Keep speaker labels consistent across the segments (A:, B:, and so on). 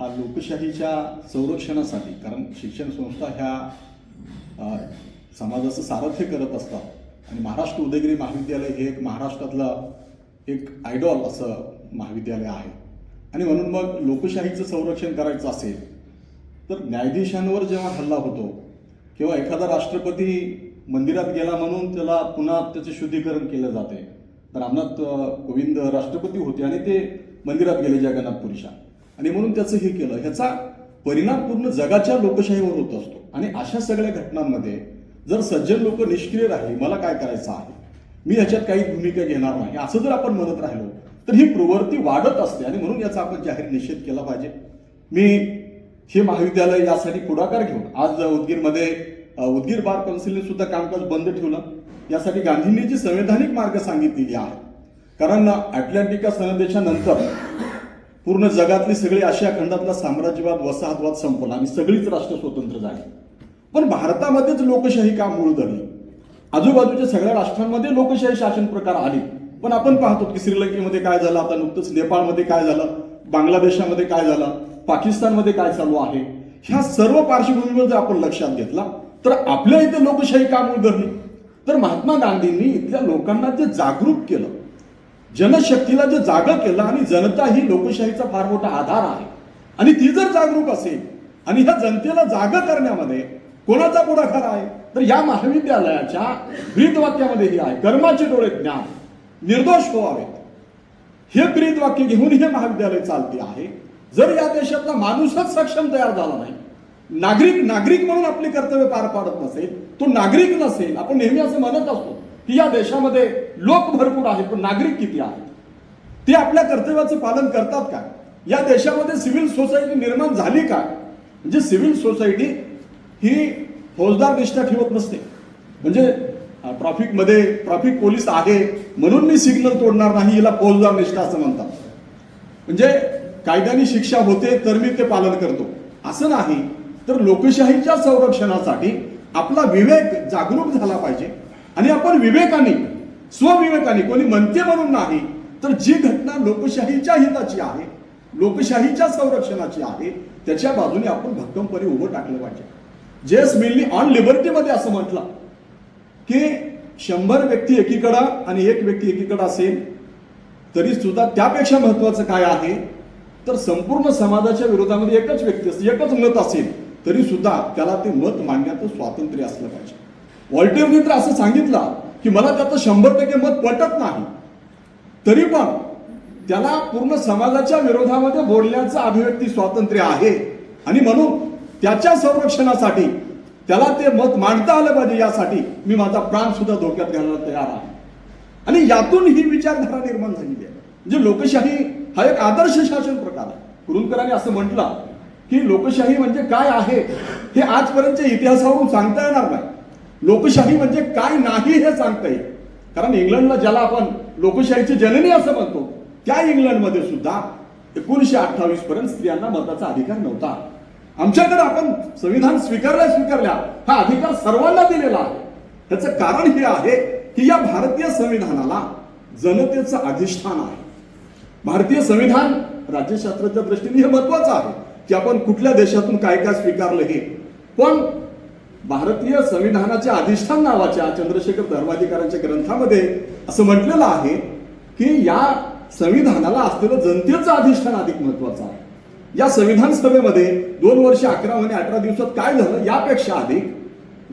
A: हा लोकशाहीच्या संरक्षणासाठी कारण शिक्षण संस्था ह्या समाजाचं सारथ्य करत असतात. आणि महाराष्ट्र उदयगिरी महाविद्यालय हे एक महाराष्ट्रातलं एक आयडॉल असं महाविद्यालय आहे. आणि म्हणून मग लोकशाहीचं संरक्षण करायचं असेल तर न्यायाधीशांवर जेव्हा हल्ला होतो किंवा एखादा राष्ट्रपती मंदिरात गेला म्हणून त्याला पुन्हा त्याचे शुद्धीकरण केलं जाते. रामनाथ कोविंद राष्ट्रपती होते आणि ते मंदिरात गेले जगन्नाथपुरीच्या. आणि म्हणून त्याचं हे केलं. ह्याचा परिणाम पूर्ण जगाच्या लोकशाहीवर होत असतो. आणि अशा सगळ्या घटनांमध्ये जर सज्जन लोक निष्क्रिय राहिले मला काय करायचं आहे? मी ह्याच्यात काही भूमिका घेणार नाही. असं जर आपण म्हणत राहिलो तर ही प्रवृत्ती वाढत असते आणि म्हणून याचा आपण जाहीर निषेध केला पाहिजे. मी हे महाविद्यालय यासाठी पुढाकार घेऊन आज उदगीरमध्ये उद्गीर उदगीर बार कौन्सिलने सुद्धा कामकाज बंद ठेवलं. यासाठी गांधींनी जी संवैधानिक मार्ग सांगितलेली आहे कारण अटलांटिका सनदेशानंतर पूर्ण जगातली सगळी आशिया खंडातला साम्राज्यवाद वसाहतवाद संपला आणि सगळीच राष्ट्र स्वतंत्र झाली. पण भारतामध्येच लोकशाही का मूळ धरली? आजूबाजूच्या सगळ्या राष्ट्रांमध्ये लोकशाही शासन प्रकार आले. पण आपण पाहतो की श्रीलंकेमध्ये काय झालं? आता नुकतंच नेपाळमध्ये काय झालं? बांगलादेशामध्ये काय झालं? पाकिस्तानमध्ये काय चालू आहे? ह्या सर्व पार्श्वभूमीवर जर आपण लक्षात घेतला तर आपल्या इथे लोकशाही का मूळ धरली? तर महात्मा गांधींनी इथल्या लोकांना जे जागरूक केलं. जनशक्तीला जे जागं केलं आणि जनता ही लोकशाहीचा फार मोठा आधार आहे. आणि ती जर जागरूक असेल आणि ह्या जनतेला जाग करण्यामध्ये कोणाचा पुढाकार आहे? तर या महाविद्यालयाच्या ब्रीदवाक्यामध्ये ही आहे कर्माचे डोळे ज्ञान निर्दोष व्हावेत हे ब्रीद वाक्य घेऊन हे महाविद्यालय चालते आहे. जर या देशातला माणूसच सक्षम तयार झाला नाही नागरिक नागरिक म्हणून आपले कर्तव्य पार पाडत नसेल तो नागरिक नसेल आपण नेहमी असं म्हणत असतो की या देशामध्ये लोक भरपूर आहेत पण नागरिक किती आहेत? ते आपल्या कर्तव्याचं पालन करतात का? या देशामध्ये सिव्हिल सोसायटी निर्माण झाली का? म्हणजे सिव्हिल सोसायटी ही फौजदार निष्ठा ठेवत नसते. म्हणजे ट्रॉफिक ट्रॅफिक पोलीस आहे म्हणून मी सिग्नल तोडणार नाही याला फौजदार निष्ठा असं म्हणतात. म्हणजे कायद्याने शिक्षा होते तर मी ते पालन करतो. असं नाही तर लोकशाहीच्या संरक्षणासाठी आपला विवेक जागरूक झाला पाहिजे. आणि आपण विवेकाने स्वविवेकाने कोणी म्हणते म्हणून नाही तर जी घटना लोकशाहीच्या हिताची आहे लोकशाहीच्या संरक्षणाची आहे त्याच्या बाजूने आपण भक्कमपणे उभं टाकलं पाहिजे. जेस मिलनी ऑन लिबर्टीमध्ये असं म्हटलं की शंभर व्यक्ती एकीकडं आणि एक व्यक्ती एकीकडं असेल तरी सुद्धा त्यापेक्षा महत्वाचं काय आहे? तर संपूर्ण समाजाच्या विरोधामध्ये एकच व्यक्ती असते एकच मत असेल तरी सुद्धा त्याला ते मत मांडण्याचं स्वातंत्र्य असलं पाहिजे. वॉल्टेअरने तर असं सांगितलं की मला त्याचं शंभर टक्के मत पटत नाही. तरी पण त्याला पूर्ण समाजाच्या विरोधामध्ये बोलण्याचं अभिव्यक्ती स्वातंत्र्य आहे. आणि म्हणून त्याच्या संरक्षणासाठी त्याला ते मत मांडता आलं पाहिजे यासाठी मी माझा प्राण सुद्धा धोक्यात घालायला तयार आहे. आणि यातून ही विचारधारा निर्माण झालेली आहे. म्हणजे लोकशाही हा एक आदर्श शासन प्रकार आहे. कुरुंदकरांनी असं म्हटलं की लोकशाही म्हणजे काय आहे हे आजपर्यंतच्या इतिहासावरून सांगता येणार नाही. लोकशाही म्हणजे काय नाही हे सांगता येईल. कारण इंग्लंडला ज्याला आपण लोकशाहीची जननी असं म्हणतो त्या इंग्लंडमध्ये सुद्धा एकोणीशे अठ्ठावीस पर्यंत स्त्रियांना मताचा अधिकार नव्हता. आमच्याकडे आपण संविधान स्वीकारल्या स्वीकारल्या हा अधिकार सर्वांना दिलेला आहे. त्याचं कारण हे आहे की या भारतीय संविधानाला जनतेचं अधिष्ठान आहे. भारतीय संविधान राज्यशास्त्राच्या दृष्टीने हे महत्वाचं आहे की आपण कुठल्या देशातून काय काय स्वीकारलं हे. पण भारतीय संविधानाच्या अधिष्ठान नावाच्या चंद्रशेखर धर्माधिकाऱ्यांच्या ग्रंथामध्ये असं म्हटलेलं आहे की या संविधानाला असलेलं जनतेचं अधिष्ठान अधिक महत्वाचं आहे. या संविधान सभेमध्ये दोन वर्ष अकरा महिने अठरा दिवसात काय झालं यापेक्षा अधिक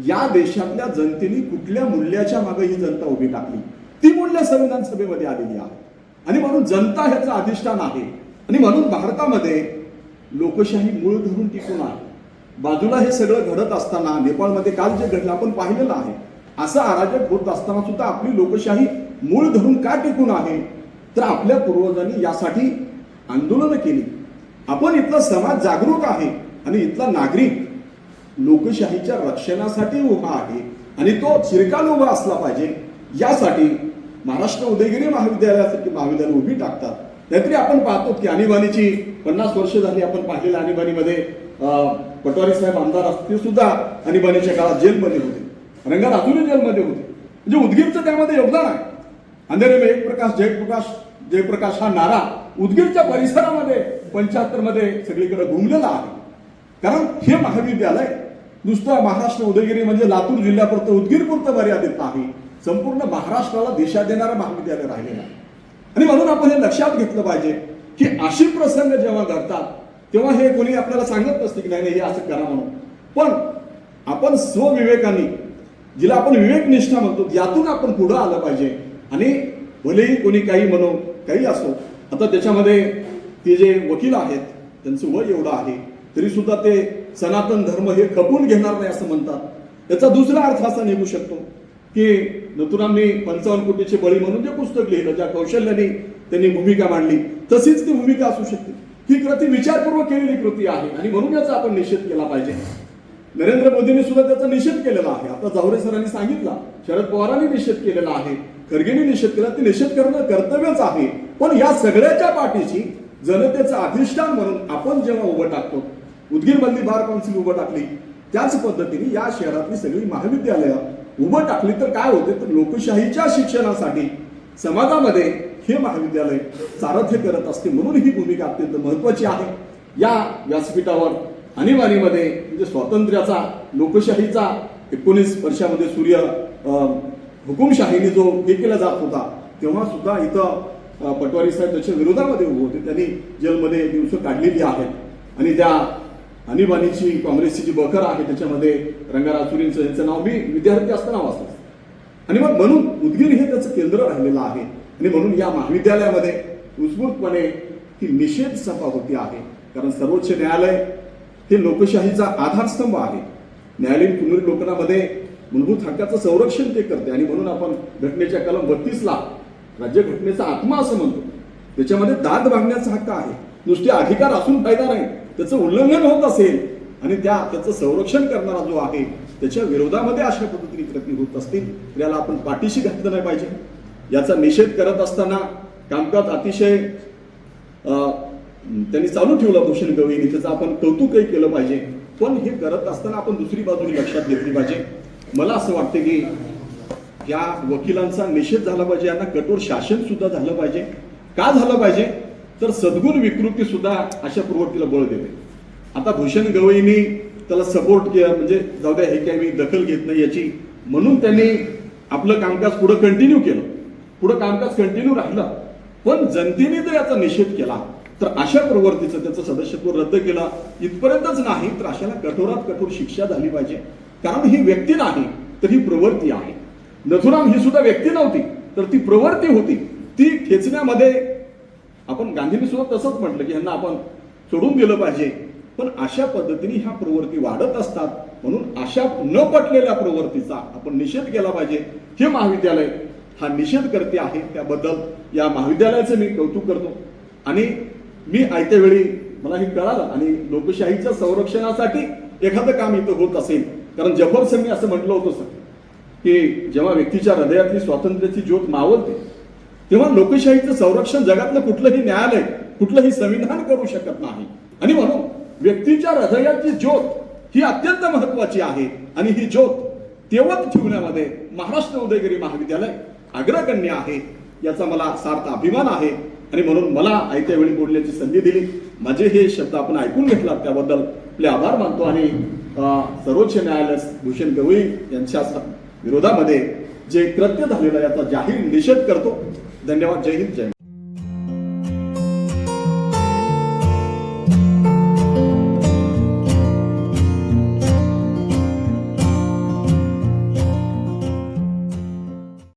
A: या देशातल्या जनतेने कुठल्या मूल्याच्या मागे ही जनता उभी टाकली? ती मूल्य संविधान सभेमध्ये आलेली आहे आणि म्हणून जनता ह्याचं अधिष्ठान आहे. आणि म्हणून भारतामध्ये लोकशाही मूळ धरून टिकून आहे. बाजूला हे सगळं घडत असताना नेपाळमध्ये काल जे घडलं आपण पाहिलेलं आहे. असं अराजक होत असताना सुद्धा आपली लोकशाही मूळ धरून का टिकून आहे? तर आपल्या पूर्वजांनी यासाठी आंदोलनं केली. आपण इथला समाज जागरूक आहे आणि इथला नागरिक लोकशाहीच्या रक्षणासाठी उभा आहे आणि तो चिरकाल उभा असला पाहिजे. यासाठी महाराष्ट्र उदयगिरी महाविद्यालयासाठी महाविद्यालय उभी टाकतात. नाहीतरी आपण पाहतो की आणीबाणीची पन्नास वर्ष झाली आपण पाहिलेल्या आणीबाणीमध्ये. पटवारी साहेब आमदार असते सुद्धा आणीबाणीच्या काळात जेलमध्ये होते. रंगात अजूनही जेलमध्ये होते. म्हणजे उदगीरचं त्यामध्ये योगदान आहे. अंधेरे में एक प्रकाश जयप्रकाश जयप्रकाश हा नारा उदगीरच्या परिसरामध्ये पंच्याहत्तरमध्ये सगळीकडे घुमलेला आहे. कारण हे महाविद्यालय नुसतं महाराष्ट्र उदयगिरी म्हणजे लातूर जिल्ह्यापुरतं उदगीरपुरतं मर्यादित आहे. संपूर्ण महाराष्ट्राला दिशा देणारं महाविद्यालय राहिलेलं आहे. आणि म्हणून आपण हे लक्षात घेतलं पाहिजे की अशी प्रसंग जेव्हा घडतात तेव्हा हे कोणी आपल्याला सांगत नसते की नाही नाही हे असं करा म्हणून. पण आपण स्वविवेकाने जिला आपण विवेकनिष्ठा म्हणतो यातून आपण पुढं आलं पाहिजे. आणि भलेही कोणी काही म्हणो काही असो आता त्याच्यामध्ये ते जे वकील आहेत त्यांचं वय एवढं आहे तरी सुद्धा ते सनातन धर्म हे खपून घेणार नाही असं म्हणतात. याचा दुसरा अर्थ असा निघू शकतो की नथुरांनी पंचावन्न कोटीचे बळी म्हणून जे पुस्तक लिहिलं ज्या कौशल्याने त्यांनी भूमिका मांडली तशीच ती भूमिका असू शकते. ही कृती विचारपूर्वक केलेली कृती आहे. आणि म्हणून याचा आपण निषेध केला पाहिजे. नरेंद्र मोदींनी सुद्धा त्याचा निषेध केलेला आहे. आता जावरे सरांनी सांगितला शरद पवारांनी निषेध केलेला आहे खरगेने निषेध केला ते निषेध करणं कर्तव्यच आहे. पण या सगळ्याच्या पाठीशी जनतेचं अधिष्ठान म्हणून आपण जेव्हा उभं टाकतो उदगीर मधली बार काउन्सिल उभं टाकली त्याच पद्धतीने या शहरातली सगळी महाविद्यालयं उभं टाकली तर काय होते? तर लोकशाहीच्या शिक्षणासाठी समाजामध्ये हे महाविद्यालय सारथ्य करत असते म्हणून ही भूमिका अत्यंत महत्वाची आहे. या व्यासपीठावर आणीबाणीमध्ये म्हणजे स्वातंत्र्याचा लोकशाहीचा एकोणीस वर्षामध्ये सूर्य अं, हुकुमशाहीने जो हे केला जात होता तेव्हा सुद्धा इथं पटवारी साहेब त्याच्या विरोधामध्ये उभे होते. त्यांनी जेलमध्ये दिवस काढलेली आहेत. आणि त्या आणीबाणीची काँग्रेसची जी बखर आहे त्याच्यामध्ये रंगारासुरींचं यांचं नाव मी विद्यार्थी असताना वाचलं. आणि मग म्हणून उदगीर हे त्याचं केंद्र राहिलेलं आहे. आणि म्हणून या महाविद्यालयामध्ये उत्स्फूर्तपणे ही निषेध सभा होती आहे. कारण सर्वोच्च न्यायालय हे लोकशाहीचा आधारस्तंभ आहे. न्यायालयीन पुनर्लोकनामध्ये मूलभूत हक्काचं संरक्षण ते करते आणि म्हणून आपण घटनेच्या कलम बत्तीसला राज्यघटनेचा आत्मा असं म्हणतो. त्याच्यामध्ये दाद मागण्याचा हक्क आहे. नुसते अधिकार असून फायदा नाही. त्याचं उल्लंघन होत असेल आणि त्या त्याचं संरक्षण करणारा जो आहे त्याच्या विरोधामध्ये अशा पद्धतीने कृती होत असतील त्याला आपण पाठीशी घातलं नाही पाहिजे. याचा निषेध करत असताना कामकाज अतिशय त्यांनी चालू ठेवलं भूषण गवईने त्याचं आपण कौतुकही केलं पाहिजे. पण हे करत असताना आपण दुसरी बाजूने लक्षात घेतली पाहिजे. मला असं वाटतं की या वकिलांचा निषेध झाला पाहिजे. यांना कठोर शासन सुद्धा झालं पाहिजे. का झालं पाहिजे? तर सद्गुण विकृती सुद्धा अशा प्रवृत्तीला बळ देते. आता भूषण गवईनी त्याला सपोर्ट केला. म्हणजे जाऊ द्या हे काही मी दखल घेत नाही याची. म्हणून त्यांनी आपलं कामकाज पुढं कंटिन्यू केलं. पुढं कामकाज कंटिन्यू राहिलं. पण जनतेने जर याचा निषेध केला तर अशा प्रवृत्तीचं त्याचं सदस्यत्व रद्द केलं इथपर्यंतच नाही तर अशाला कठोरात कठोर शिक्षा झाली पाहिजे. कारण ही व्यक्ती नाही तर ही प्रवृत्ती आहे. नथुराम ही सुद्धा व्यक्ती नव्हती तर ती प्रवृत्ती होती. ती खेचण्यामध्ये आपण गांधींनी सुद्धा तसंच म्हटलं की ह्यांना आपण सोडून दिलं पाहिजे. पण अशा पद्धतीने ह्या प्रवृत्ती वाढत असतात म्हणून अशा न पटलेल्या प्रवृत्तीचा आपण निषेध केला पाहिजे. हे महाविद्यालय हा निषेध करते आहे त्याबद्दल या महाविद्यालयाचं मी कौतुक करतो. आणि मी आयत्या वेळी मला हे कळालं आणि लोकशाहीच्या संरक्षणासाठी एखादं काम इथं होत असेल. कारण जफरसननी असं म्हटलं होतं सर की जेव्हा व्यक्तीच्या हृदयातली स्वातंत्र्याची ज्योत मावलते तेव्हा लोकशाहीचं संरक्षण जगातलं कुठलंही न्यायालय कुठलंही संविधान करू शकत नाही. आणि म्हणून व्यक्तीच्या हृदयाची ज्योत ही अत्यंत महत्वाची आहे. आणि ही ज्योत तेवत ठेवण्यामध्ये महाराष्ट्र उदयगिरी महाविद्यालय अग्रगण्य आहे. याचा मला सार्थ अभिमान आहे. आणि म्हणून मला आयत्या वेळी बोलण्याची संधी दिली. माझे हे शब्द आपण ऐकून घेतलात त्याबद्दल. आपले आभार मानतो आणि सर्वोच्च न्यायालय भूषण गवई यांच्या विरोधामध्ये जे कृत्य झालेलं आहे याचा जाहीर निषेध करतो. धन्यवाद. जय हिंद. जय